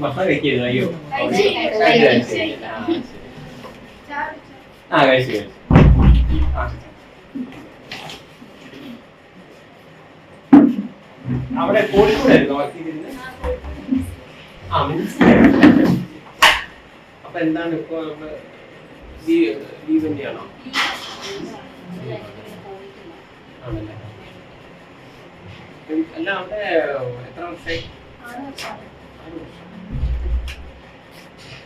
ഭക്ഷണം കഴിക്കരുത് അയ്യോ. ആ, കഴിച്ചു കഴിച്ചു അവിടെ കോഴിക്കോടായിരുന്നു ആ മനസ്സിലായി അപ്പൊ എന്താണ് ഇപ്പൊ നമ്മൾ ലീവ് തന്നെയാണോ അല്ല അവിടെ എത്ര വർഷമായി.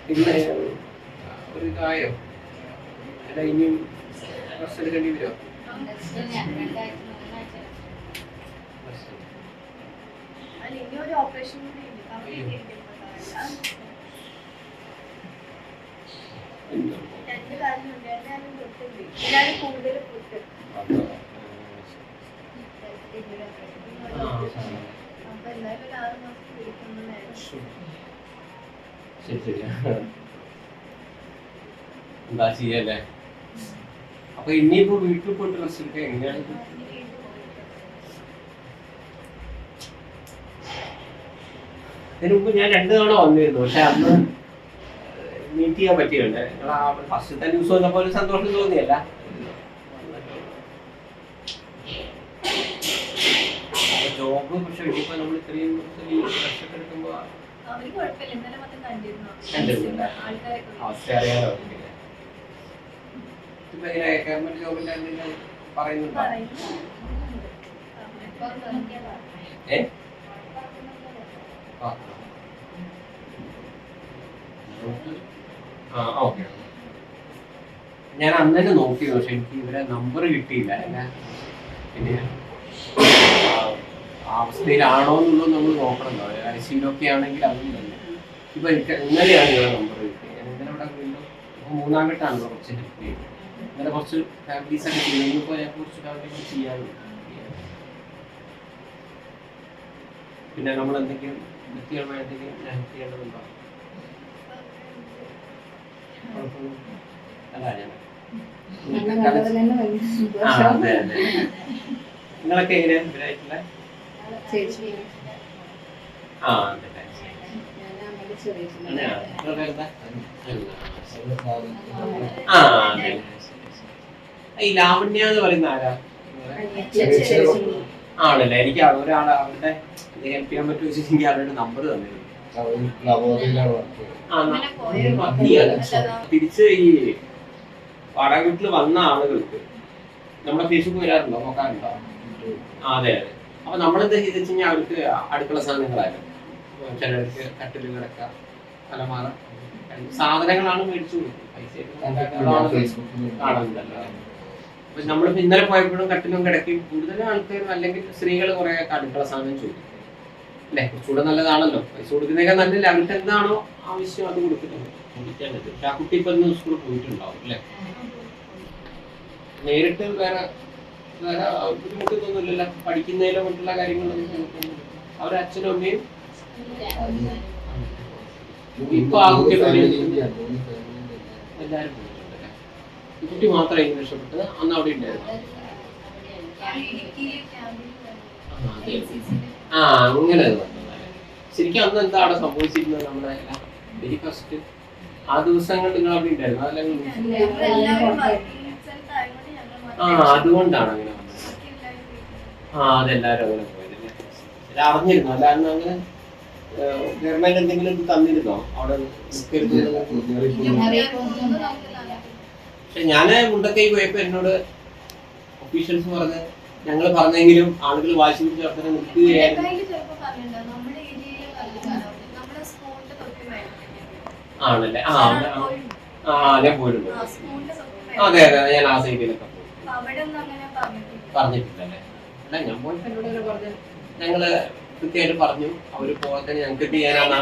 പിന്നെ ഒരു ഇതായോ അല്ല ഇനിയും റെസ്റ്റ് എടുക്കേണ്ടി വരുമോ രണ്ട് എല്ലാവരും കൂടുതൽ പൊട്ട് അപ്പൊ എന്തായാലും ഒരു ആറ് മാസം പിടിക്കുന്നതായിരുന്നു ശരി ശരി എന്താ ചെയ്യല്ലേ അപ്പൊ ഇനിയിപ്പോ വീട്ടിൽ പോയിട്ട് റെസ്റ്റ് എടുക്കാൻ എങ്ങനെയാണ്? ഇതിനു മുമ്പ് ഞാൻ രണ്ടു തവണ വന്നിരുന്നു പക്ഷെ അന്ന് മീറ്റ് ചെയ്യാൻ പറ്റിയുണ്ട് ഫസ്റ്റത്തെ ന്യൂസ് വന്നപ്പോൾ സന്തോഷം തോന്നിയല്ല. ജോബ് പക്ഷെ ഇപ്പൊ നമ്മൾ ഇത്രയും അവസ്ഥ അറിയാലോ ഇപ്പൊ ഇങ്ങനെ ഗവൺമെന്റ് ജോബിന്റെ എന്തെങ്കിലും പറയുന്നുണ്ടോ? ഏ? ആ. ഓക്കെ. ഞാൻ അന്നേരം നോക്കിയത് നോക്കി പക്ഷെ എനിക്ക് ഇവരെ നമ്പർ കിട്ടിയില്ല. പിന്നെ അവസ്ഥയിലാണോ എന്നുള്ളത് നമ്മൾ നോക്കണം. ഐ സിയിലൊക്കെ ആണെങ്കിൽ അതും തന്നെ. ഇപ്പൊ എനിക്ക് ഇന്നലെയാണ് നിങ്ങളുടെ നമ്പർ കിട്ടിയത്. ഞാൻ ഇന്നലെ ഇവിടെ വീണ്ടും ഇപ്പൊ മൂന്നാം ഘട്ടമാണ് കുറച്ച് ഇന്നലെ കുറച്ച് ഫാമിലീസ് ഒക്കെ ചെയ്യുന്നു ഇപ്പോൾ ഞാൻ കുറച്ച് ഫാമിലി ചെയ്യാറുണ്ട്. പിന്നെ നമ്മൾ എന്തെങ്കിലും വ്യക്തിപരമായ എന്തെങ്കിലും ചെയ്യേണ്ടതുണ്ടോ? അല്ല ഞാൻ അതെ. നിങ്ങളൊക്കെ എങ്ങനെയാണ് ഇവരായിട്ടുള്ള ആ അതെ. ഈ ലാവണ്യ എന്ന് പറയുന്ന ആരാ? ആണല്ലേ? എനിക്ക് ഒരാൾ അവരുടെ ഹെൽപ്പ് ചെയ്യാൻ പറ്റുമോ വെച്ചിട്ടുണ്ടെങ്കിൽ അവരുടെ നമ്പർ തന്നിരുന്നു. തിരിച്ച് ഈ വാടക വീട്ടിൽ വന്ന ആളുകൾക്ക് നമ്മുടെ ഫേസ്ബുക്ക് വരാറുണ്ടോ? നോക്കാറുണ്ടോ? അതെ അതെ. അപ്പൊ നമ്മളെന്ത് ചെയ്ത് വെച്ച് കഴിഞ്ഞാൽ അവർക്ക് അടുക്കള സാധനങ്ങളായാലും ചിലർക്ക് കട്ടിൽ കിടക്ക അലമാറ സാധനങ്ങളാണ് മേടിച്ചു കൊടുക്കുന്നത്. കാണുന്നുണ്ടല്ലോ അപ്പൊ നമ്മളിപ്പോ ഇന്നലെ പോയപ്പോഴും കട്ടിലും കിടക്കും കൂടുതൽ ആൾക്കാരും അല്ലെങ്കിൽ സ്ത്രീകൾ കുറെ അടുക്കള സാധനം ചോദിക്കും. അല്ലെ? കുറച്ചുകൂടെ നല്ലതാണല്ലോ. പൈസ കൊടുക്കുന്നേക്കാൾ നല്ലില്ല അവർക്ക് എന്താണോ ആവശ്യം അത് കൊടുക്കുന്നത്. ആ കുട്ടി ഇപ്പൊ സ്കൂളിൽ പോയിട്ടുണ്ടാവും അല്ലെ? നേരിട്ട് വേറെ വേറെ ബുദ്ധിമുട്ടൊന്നുമില്ലല്ലോ. പഠിക്കുന്നതിലോ മറ്റുള്ള കാര്യങ്ങളൊന്നും അവരെ അച്ഛനും അമ്മയും ഇപ്പൊ എല്ലാരും കുട്ടി മാത്രമേ ഇങ്ങനെ രക്ഷപ്പെട്ടത്. അന്ന് അവിടെ ഉണ്ടായിരുന്നു ആ, അങ്ങനെ ശരിക്കും അന്ന് എന്താ അവിടെ സംഭവിച്ചിരുന്നത് നമ്മുടെ വെരി ഫസ്റ്റ് ആ ദിവസങ്ങൾ നിങ്ങൾ അവിടെ ഉണ്ടായിരുന്നു അതല്ലെങ്കിൽ ആ അതുകൊണ്ടാണ് അങ്ങനെ ആ അതെല്ലാരും അങ്ങനെ പോയത് അല്ലേ ഇത് അറിഞ്ഞിരുന്നു? അല്ലാണ്ട് അങ്ങനെ ഗവൺമെന്റ് എന്തെങ്കിലും ഇത് തന്നിരുന്നോ? അവിടെ നിൽക്കരുത് പക്ഷെ ഞാൻ മുണ്ടക്കൈ പോയപ്പോ എന്നോട് ഒഫീഷ്യൽസ് പറഞ്ഞ് ഞങ്ങൾ പറഞ്ഞെങ്കിലും ആളുകൾ വാശി പിടിച്ച് മേലെ ആണല്ലേ? ആ ആ ആ, ഞാൻ പോയിട്ടുണ്ട്. അതെ അതെ ഞാൻ ആ സൈഡിലൊക്കെ പറഞ്ഞിട്ടില്ലല്ലേ അല്ല ഞാൻ പോയപ്പോ എന്നോട് പറഞ്ഞു ഞങ്ങൾ കൃത്യമായിട്ട് പറഞ്ഞു. അവർ പോകാൻ ഞങ്ങൾക്ക് ചെയ്യാനാണ്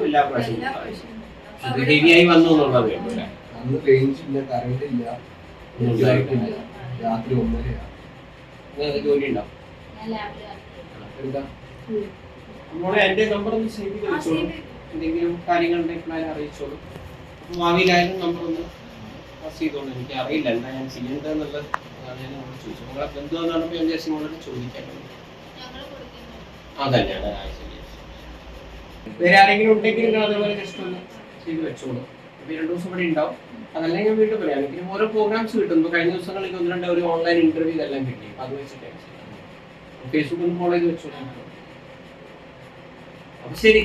എല്ലാ ഹെവിയായി വന്നു എന്നുള്ളത് അന്ന് റേഞ്ച് ഇല്ല കറണ്ട് ഇല്ല നെറ്റ്വർക്ക് ഇല്ല. രാത്രി ഒന്നരയാ. നിങ്ങൾക്ക് ജോലി ഉണ്ടോ? എന്താ? എന്റെ നമ്പർ ഒന്ന് സേവ് ചെയ്ത് ആ, വെച്ചോളൂ. save എന്തെങ്കിലും കാര്യങ്ങളുണ്ടെങ്കിൽ അറിയിച്ചോളൂ. ഭാവിയിലായാലും നമ്പർ ഒന്ന്. സജസ്റ്റ് ചെയ്തോളൂ എനിക്ക് അറിയില്ല. എന്താ ഞാൻ ചെയ്യേണ്ടത് എന്നുള്ളത് അതാണ് ഞാൻ നിങ്ങളോട് ചോദിച്ചത്. നിങ്ങളെ ബന്ധുവെന്ന് പറഞ്ഞപ്പോൾ ഞാൻ വിചാരിച്ചു നിങ്ങളോട് ചോദിക്കാൻ ഞങ്ങൾ കൊടുക്കുന്നു അതന്നെയാണ്. വേറെ ആരെങ്കിലും ഉണ്ടെങ്കിൽ നിങ്ങൾ അതേപോലെ ജസ്റ്റ് ഒന്ന് ചെയ്ത് വെച്ചോളൂ. ഇപ്പൊ ഈ രണ്ട് ദിവസം ഇവിടെ ഉണ്ടാവും. അതല്ലെങ്കിൽ ഞാൻ വീട്ടിൽ പറയാം എനിക്ക് ഓരോ പ്രോഗ്രാംസ് കിട്ടും. ഇപ്പൊ കഴിഞ്ഞ ദിവസങ്ങളിൽ ഒന്ന് രണ്ട് ഒരു ഓൺലൈൻ ഇന്റർവ്യൂ ഇതെല്ലാം കിട്ടി. അത് വെച്ചിട്ട് ഫേസ്ബുക്കിൽ ഫോളോ ചെയ്ത് വെച്ചോളൂ. അപ്പൊ ശരി.